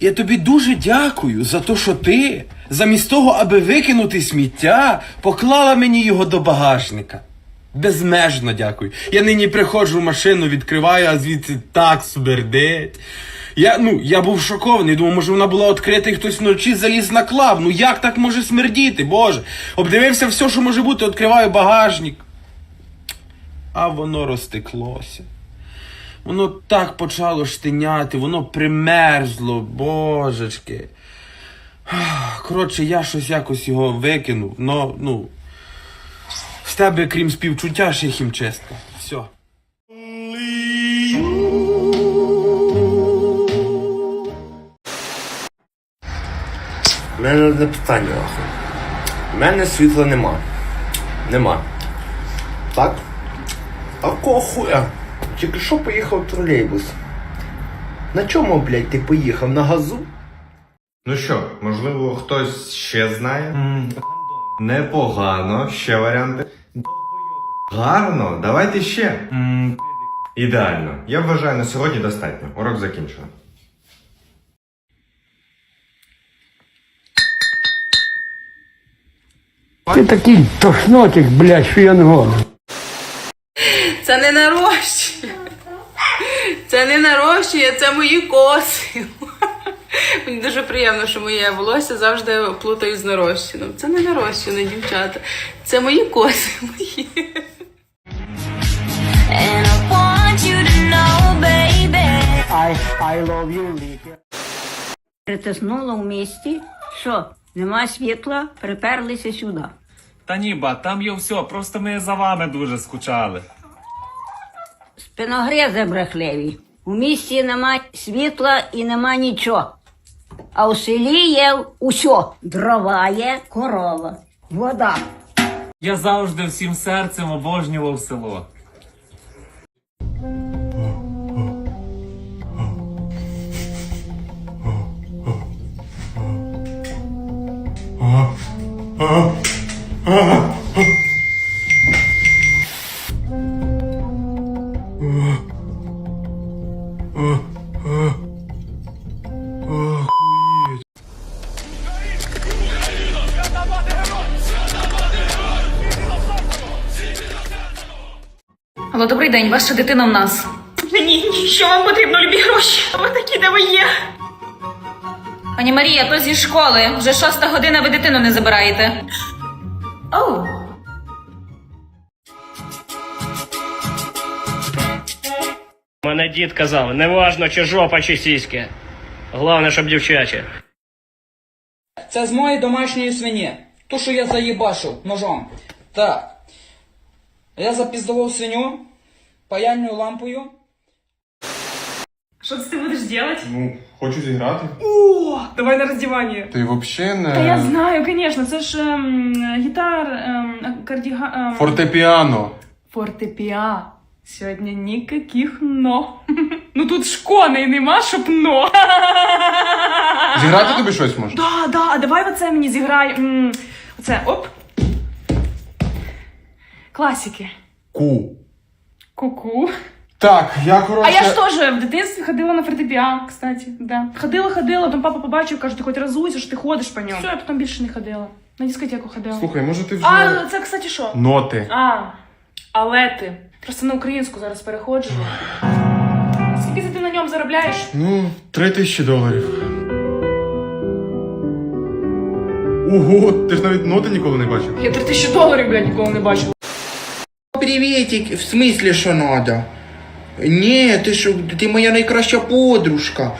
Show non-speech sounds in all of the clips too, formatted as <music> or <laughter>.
Я тобі дуже дякую за те, що ти, замість того, аби викинути сміття, поклала мені його до багажника. Безмежно дякую. Я нині приходжу в машину, відкриваю, а звідси так смердить. Я, ну, я був шокований, думав, може вона була відкрита і хтось вночі заліз на клав. Ну як так може смердіти, Боже? Обдивився все, що може бути, відкриваю багажник. А воно розтеклося. Воно так почало штиняти, воно примерзло, божечки. Коротше, я щось якось його викинув, но, ну. З тебе, крім співчуття, ще хімчистка. Все. У мене одне питання. У мене світла нема. Нема. Так? А кого хуя? Тільки що поїхав тролейбус? На чому, блядь, ти поїхав? На газу? Ну що, можливо, хтось ще знає? Непогано, ще варіанти. Гарно, давайте ще. Ідеально. Я вважаю, на сьогодні достатньо. Урок закінчено. Ти такий тошнотик, блядь, що я не годен. Це не нарощує. Це не нарощує, це мої коси. <laughs> Мені дуже приємно, що моє волосся завжди плутають з нарощеним. Це не нарощене, дівчата. Це мої коси. <laughs> Мої. Притиснула в місті, що нема світла, приперлися сюди. Та ні, ба, там є все, просто ми за вами дуже скучали. Спиногризи брехливі. У місті нема світла і нема нічого. А у селі є усьо. Дрова є, корова, вода. Я завжди всім серцем обожнював село. Алло, добрий день, ваша дитина в нас. Ні, ні, що вам потрібно, любі гроші? Ви такі, де ви є? Пані Марія, то зі школи. Вже шоста година, ви дитину не забираєте. Оу. Мене дід казав, не важно, чи жопа, чи сіськи. Головне, щоб дівчаче. Це з моєї домашньої свині. Ту, що я заїбашив ножом. Так. Я запіздував свиню паяльною лампою. Що ти будеш робити? Ну, хочу зіграти. О, давай на роздівання. Ти взагалі не. Та я знаю, звісно, це ж ем, гітар, ем, кардіга... Ем, Фортепіано. фортепіа. Сьогодні ніяких но. <laughs> ну тут ж коней нема, щоб но. <laughs> Зіграти тобі щось можна? Да, да, а давай оце мені зіграй. м, Оце, оп. Класики. Ку. Ку-ку. Так, я коротше. А я ж теж в дитинстві ходила на фортепіано, кстати. Да. Ходила, ходила, там папа побачив, каже, ти хоч розуйся, що ти ходиш по ньому. Все, я потім більше не ходила. На дискотеку ходила. Слухай, може ти вже. А, це, кстати, що? Ноти. А, але ти. Просто на українську зараз переходжу. Скільки ти на ньому заробляєш? Ну, три тисячі доларів. Ого, ти ж навіть ноти ніколи не бачив. Я три тисячі доларів, блядь, ніколи не бачила. Приветик, в смислі, що надо? Ні, ти що, ти моя найкраща подружка.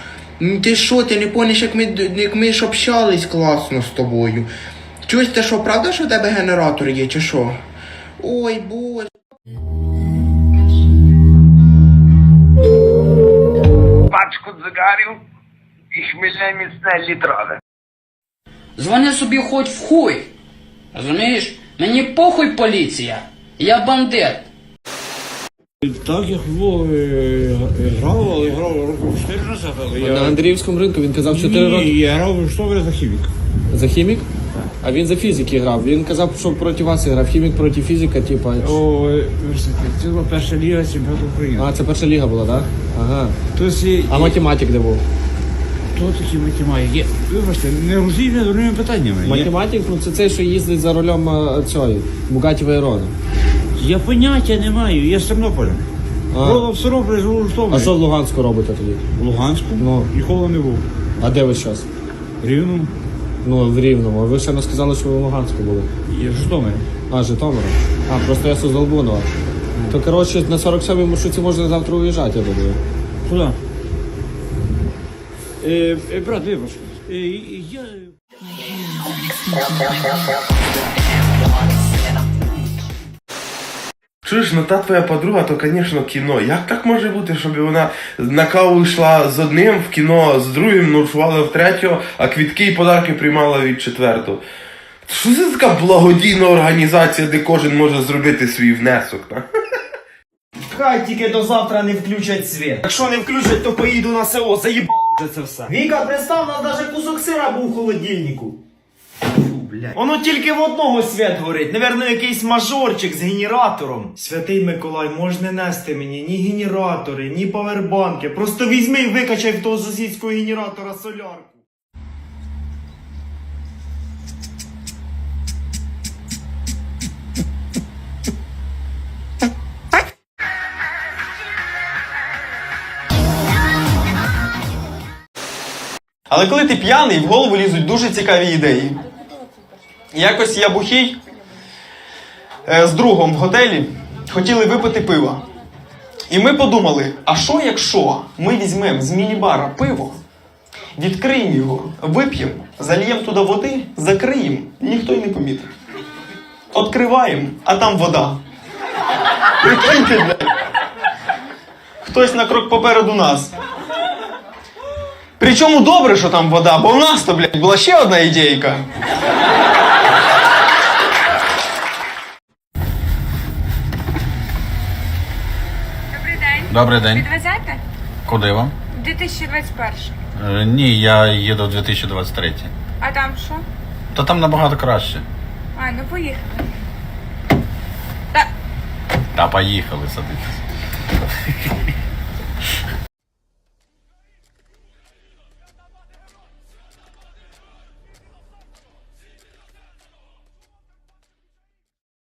Ти що, ти не помниш, як ми, як ми ж общались класно з тобою. Чуєш, ти що, правда, що в тебе генератор є, чи що? Ой, боже. Пачку цигарів і хмільне міцне літрове. Дзвони собі хоч в хуй. Розумієш? Мені похуй поліція. Я бандит. Так, я грав, але грав років 4 назад, але я... На Андріївському ринку він казав 4 роки. Ні, я грав, що ви за хімік? За хімік? А він за фізики грав. Він казав, що проти вас грав. Хімік проти фізика, типа. О. Це була перша ліга чемпіонату України. А, це перша ліга була, так? Ага. Тобто, А математик де був? Хто такі математики? Вибачте, не розумію дурними питаннями. Математик, ну це цей, що їздить за рулем е, цієї, Бугаті Вейрона. я поняття не маю, я з Тернополя. А. В Сирополі, живу в. А що в Луганську робите тоді? В Луганську? Ну. Ніколи не був. А де ви зараз? Рівно. Ну, в Рівному. А ви ще не сказали, що ви в Луганську були. Я в Житомирі. А, Житомира. А, просто я з Долбунова. То, коротше, на 47-й маршруті можна завтра уїжджати, я думаю. Куди? Е, е, брат, вибач. Е, я... Чуєш, ну та твоя подруга, то, звісно, кіно. Як так може бути, щоб вона на каву йшла з одним, в кіно з другим, ночувала в третього, а квітки і подарки приймала від четвертого? Що це така благодійна організація, де кожен може зробити свій внесок? Та? Хай тільки до завтра не включать світ. Якщо не включать, то поїду на село, заїбав це все. Віка, представ, у нас навіть кусок сира був у холодильнику. Воно тільки в одного свят горить, Наверно, якийсь мажорчик з генератором. Святий Миколай, можна нести мені ні генератори, ні павербанки. Просто візьми і викачай в того сусідського генератора солярку. Але коли ти п'яний, в голову лізуть дуже цікаві ідеї. Якось я бухий е, з другом в готелі хотіли випити пива. І ми подумали: а що якщо ми візьмемо з міні-бара пиво, відкриємо його, вип'ємо, зальємо туди води, закриємо, ніхто й не помітить. Откриваємо, а там вода. Прикиньте, блядь. Хтось на крок попереду нас. Причому добре, що там вода, бо у нас то, блядь, була ще одна ідейка. Добрий день. Добрий день. Підвезете? Куди вам? 2021. Е, Ні, я їду в 2023. А там що? Та там набагато краще. А, ну поїхали. Та поїхали садитись.